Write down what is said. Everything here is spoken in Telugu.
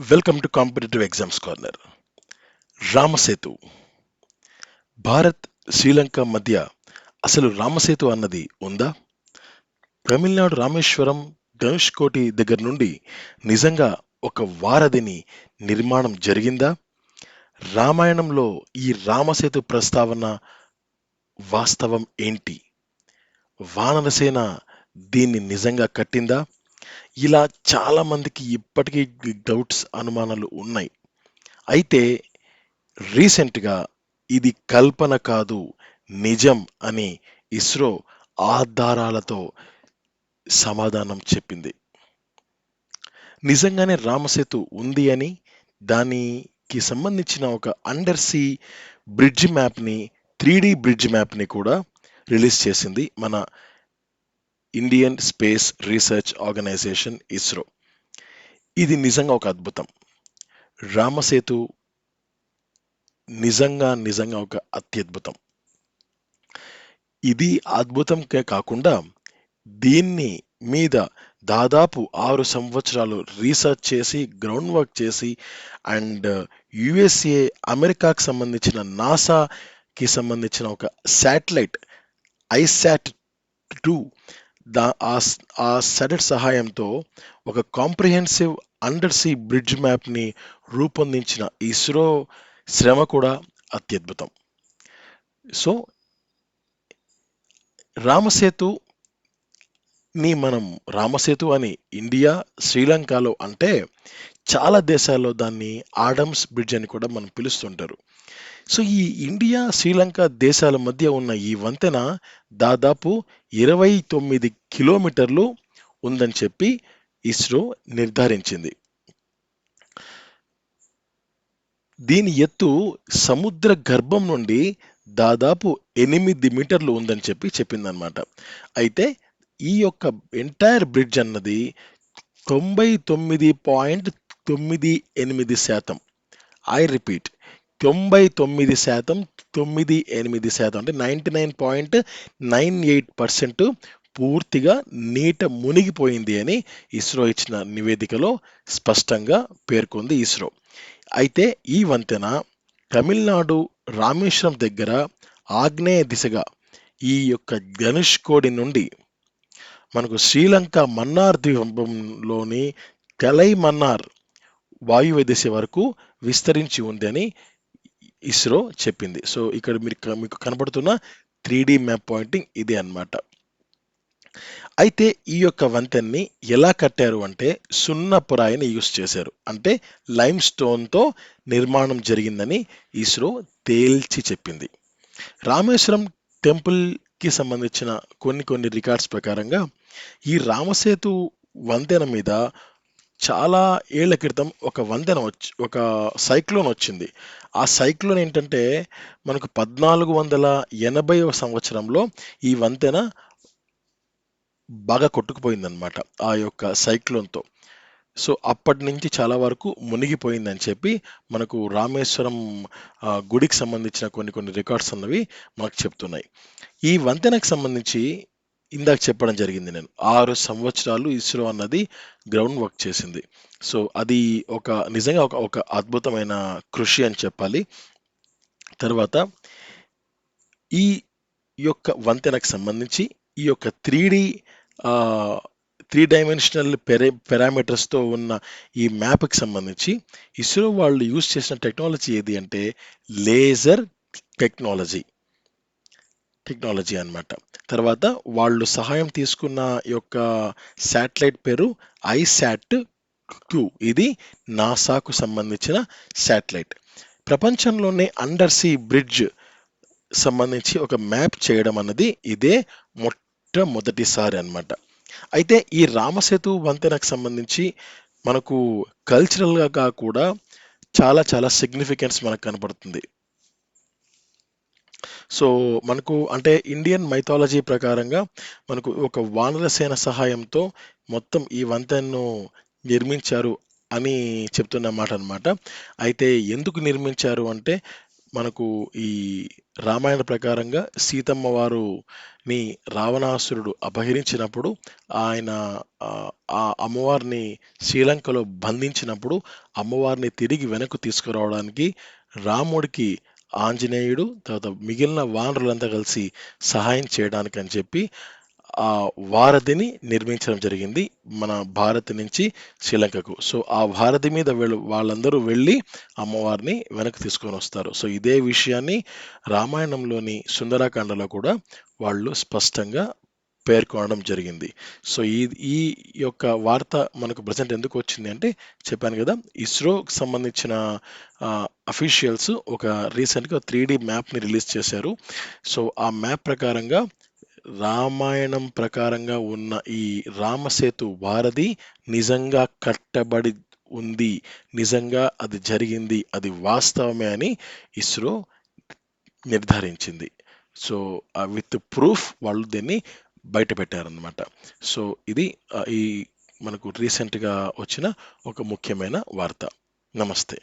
Welcome to competitive exams corner Ramasetu. Bharat Sri Lanka మధ్య అసలు రామసేతు అన్నది ఉందా? తమిళనాడు రామేశ్వరం ధనుష్ కోటి దగ్గర నుండి నిజంగా ఒక వారధిని నిర్మాణం జరిగిందా? రామాయణంలో ఈ రామసేతు ప్రస్తావన వాస్తవం ఏంటి? వానరసేన దీన్ని నిజంగా కట్టిందా? ఇలా చాలా మందికి ఇప్పటికీ డౌట్స్ అనుమానాలు ఉన్నాయి. అయితే రీసెంట్గా ఇది కల్పన కాదు నిజం అని ఇస్రో ఆధారాలతో సమాధానం చెప్పింది. నిజంగానే రామసేతు ఉంది అని దానికి సంబంధించిన ఒక అండర్ సీ బ్రిడ్జ్ మ్యాప్ని త్రీ డి బ్రిడ్జ్ మ్యాప్ని కూడా రిలీజ్ చేసింది మన Indian space research organisation ISRO ఇది నిజంగా ఒక అద్భుతం. రామసేతు నిజంగా నిజంగా ఒక అత్యద్భుతం. ఇది అద్భుతంకే కాకుండా దీన్ని మీద దాదాపు ఆరు సంవత్సరాలు రీసెర్చ్ చేసి గ్రౌండ్ వర్క్ చేసి అండ్ యుఎస్ఏ అమెరికాకి సంబంధించిన నాసాకి సంబంధించిన ఒక శాటిలైట్ ఐశాట్ టూ దా ఆ స్- సెటెట్ సహాయంతో ఒక కాంప్రిహెన్సివ్ అండర్ సీ బ్రిడ్జ్ మ్యాప్ని రూపొందించిన ఇస్రో శ్రమ కూడా అత్యద్భుతం. సో రామసేతు ని మనం రామసేతు అని ఇండియా శ్రీలంకలో అంటే చాలా దేశాల్లో దాన్ని ఆడమ్స్ బ్రిడ్జ్ అని కూడా మనం పిలుస్తుంటారు. సో ఈ ఇండియా శ్రీలంక దేశాల మధ్య ఉన్న ఈ వంతెన దాదాపు ఇరవై తొమ్మిది కిలోమీటర్లు ఉందని చెప్పి ఇస్రో నిర్ధారించింది. దీని ఎత్తు సముద్ర గర్భం నుండి దాదాపు ఎనిమిది మీటర్లు ఉందని చెప్పి చెప్పిందనమాట అయితే ఈ యొక్క ఎంటైర్ బ్రిడ్జ్ అన్నది తొంభై తొమ్మిది పాయింట్ తొమ్మిది ఎనిమిది శాతం. ఐ రిపీట్ తొంభై తొమ్మిది శాతం తొమ్మిది ఎనిమిది శాతం అంటే ninety nine point nine eight percent పూర్తిగా నీట మునిగిపోయింది అని ఇస్రో ఇచ్చిన నివేదికలో స్పష్టంగా పేర్కొంది ఇస్రో. అయితే ఈ వంతెన తమిళనాడు రామేశ్వరం దగ్గర ఆగ్నేయ దిశగా ఈ యొక్క ధనుష్కోడి నుండి మనకు శ్రీలంక మన్నార్ ద్వీపంలోని కలై మన్నార్ వాయువ్య దిశ వరకు విస్తరించి ఉందని ఇస్రో చెప్పింది. సో ఇక్కడ మీరు మీకు కనబడుతున్న త్రీ డి మ్యాప్ పాయింటింగ్ ఇది అన్నమాట. అయితే ఈ యొక్క వంతెన్ని ఎలా కట్టారు అంటే సున్నపురాయిని యూస్ చేశారు. అంటే లైమ్ స్టోన్తో నిర్మాణం జరిగిందని ఇస్రో తేల్చి చెప్పింది. రామేశ్వరం టెంపుల్కి సంబంధించిన కొన్ని కొన్ని రికార్డ్స్ ప్రకారంగా ఈ రామసేతు వంతెన మీద చాలా ఏళ్ళ క్రితం ఒక వంతెన వచ్చి ఒక సైక్లోన్ వచ్చింది. ఆ సైక్లోన్ ఏంటంటే మనకు పద్నాలుగు వందల ఎనభైవ సంవత్సరంలో ఈ వంతెన బాగా కొట్టుకుపోయిందనమాట ఆ యొక్క సైక్లోన్తో. సో అప్పటి నుంచి చాలా వరకు మునిగిపోయిందని చెప్పి మనకు రామేశ్వరం గుడికి సంబంధించిన కొన్ని కొన్ని రికార్డ్స్ అన్నవి మనకు చెప్తున్నాయి. ఈ వంతెనకు సంబంధించి ఇందాక చెప్పడం జరిగింది నేను. ఆరు సంవత్సరాలు ఇస్రో అన్నది గ్రౌండ్ వర్క్ చేసింది. సో అది ఒక నిజంగా ఒక ఒక అద్భుతమైన కృషి అని చెప్పాలి. తర్వాత ఈ యొక్క వంతెనకు సంబంధించి ఈ యొక్క త్రీ డి త్రీ డైమెన్షనల్ పెరే పారామీటర్స్తో ఉన్న ఈ మ్యాప్కి సంబంధించి ఇస్రో వాళ్ళు యూజ్ చేసిన టెక్నాలజీ ఏది అంటే లేజర్ టెక్నాలజీ టెక్నాలజీ అన్నమాట. తర్వాత వాళ్ళు సహాయం తీసుకున్న యొక్క శాటిలైట్ పేరు ఐశాట్ టూ ఇది నాసాకు సంబంధించిన శాటిలైట్ ప్రపంచంలోనే అండర్ సీ బ్రిడ్జ్ సంబంధించి ఒక మ్యాప్ చేయడం అన్నది ఇదే మొట్టమొదటిసారి అన్నమాట. అయితే ఈ రామసేతు వంతెనకు సంబంధించి మనకు కల్చరల్గా కూడా చాలా చాలా సిగ్నిఫికెన్స్ మనకు కనపడుతుంది. సో మనకు అంటే ఇండియన్ మైథాలజీ ప్రకారంగా మనకు ఒక వానరసేన సహాయంతో మొత్తం ఈ వంతెనను నిర్మించారు అని చెప్తున్న మాట అనమాట అయితే ఎందుకు నిర్మించారు అంటే మనకు ఈ రామాయణ ప్రకారంగా సీతమ్మ వారుని రావణాసురుడు అపహరించినప్పుడు ఆయన ఆ, ఆ అమ్మవారిని శ్రీలంకలో బంధించినప్పుడు అమ్మవారిని తిరిగి వెనక్కు తీసుకురావడానికి రాముడికి ఆంజనేయుడు తర్వాత మిగిలిన వానరులంతా కలిసి సహాయం చేయడానికి అని చెప్పి ఆ వారధిని నిర్మించడం జరిగింది మన భారత్ నుంచి శ్రీలంకకు. సో ఆ వారధి మీద వెళ్ళు వాళ్ళందరూ వెళ్ళి అమ్మవారిని వెనక్కి తీసుకొని వస్తారు. సో ఇదే విషయాన్ని రామాయణంలోని సుందరాకాండలో కూడా వాళ్ళు స్పష్టంగా పేర్కొనడం జరిగింది. సో ఈ ఈ యొక్క వార్త మనకు ప్రజెంట్ ఎందుకు వచ్చింది అంటే చెప్పాను కదా ఇస్రోకి సంబంధించిన అఫీషియల్స్ ఒక రీసెంట్గా త్రీ డీ మ్యాప్ని రిలీజ్ చేశారు. సో ఆ మ్యాప్ ప్రకారంగా రామాయణం ప్రకారంగా ఉన్న ఈ రామసేతు వారధి నిజంగా కట్టబడి ఉంది. నిజంగా అది జరిగింది. అది వాస్తవమే అని ఇస్రో నిర్ధారించింది. సో విత్ ప్రూఫ్ వాళ్ళు దీన్ని బయటపెట్టారనమాట సో ఇది ఈ మనకు రీసెంట్గా వచ్చిన ఒక ముఖ్యమైన వార్త. నమస్తే.